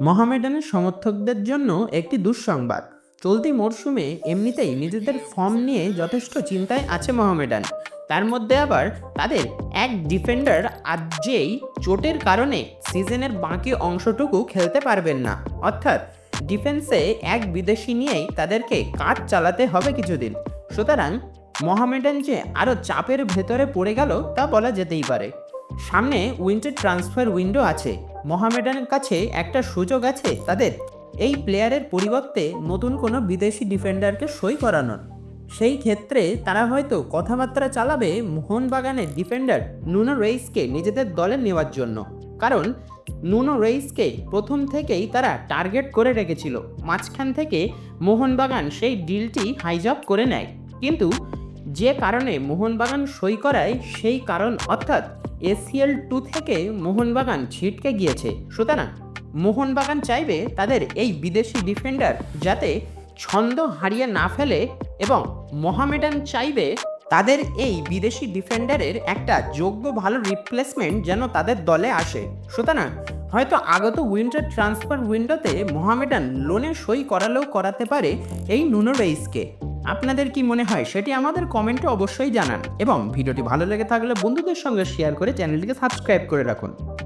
মোহামেডানের সমর্থকদের জন্য একটি দুঃসংবাদ। চলতি মরশুমে এমনিতেই নিজেদের ফর্ম নিয়ে যথেষ্ট চিন্তায় আছে মোহামেডান। তার মধ্যে আবার তাদের এক ডিফেন্ডার আজকেই চোটের কারণে সিজনের বাকি অংশটুকু খেলতে পারবেন না। অর্থাৎ ডিফেন্সে এক বিদেশি নিয়েই তাদেরকে কাজ চালাতে হবে কিছুদিন। সুতরাং মোহামেডান যে আরও চাপের ভেতরে পড়ে গেল তা বলা যেতেই পারে। সামনে উইন্টার ট্রান্সফার উইন্ডো আছে। মোহামেডানের কাছে একটা সুযোগ আছে তাদের। এই প্লেয়ারের পরিবর্তে নতুন কোনো বিদেশি ডিফেন্ডারকে সই করানোর। সেই ক্ষেত্রে তারা হয়তো কথাবার্তা চালাবে মোহনবাগানের ডিফেন্ডার নুনো রেইসকে নিজেদের দলে নেওয়ার জন্য। কারণ নুনো রেইসকে প্রথম থেকেই তারা টার্গেট করে রেখেছিল। মাঝখান থেকে মোহনবাগান সেই ডিলটি হাইজক করে নেয়। কিন্তু যে কারণে মোহনবাগান সই করায় সেই কারণ অর্থাৎ এসিএল টু থেকে মোহনবাগান ছিটকে গিয়েছে। সুতরাং মোহনবাগান চাইবে তাদের এই বিদেশি ডিফেন্ডার যাতে ছন্দ হারিয়ে না ফেলে এবং মোহামেডান চাইবে তাদের এই বিদেশি ডিফেন্ডারের একটা যোগ্য ভালো রিপ্লেসমেন্ট যেন তাদের দলে আসে। সুতরাং হয়তো আগত উইন্টার ট্রান্সফার উইন্ডোতে মোহামেডান লোনে সই করালেও করাতে পারে এই নুনো রেইসকে। আপনাদের কি মনে হয় সেটি আমাদের কমেন্টে অবশ্যই জানান। এবং ভিডিওটি ভালো লেগে থাকলে বন্ধুদের সঙ্গে শেয়ার করে চ্যানেলটিকে সাবস্ক্রাইব করে রাখুন।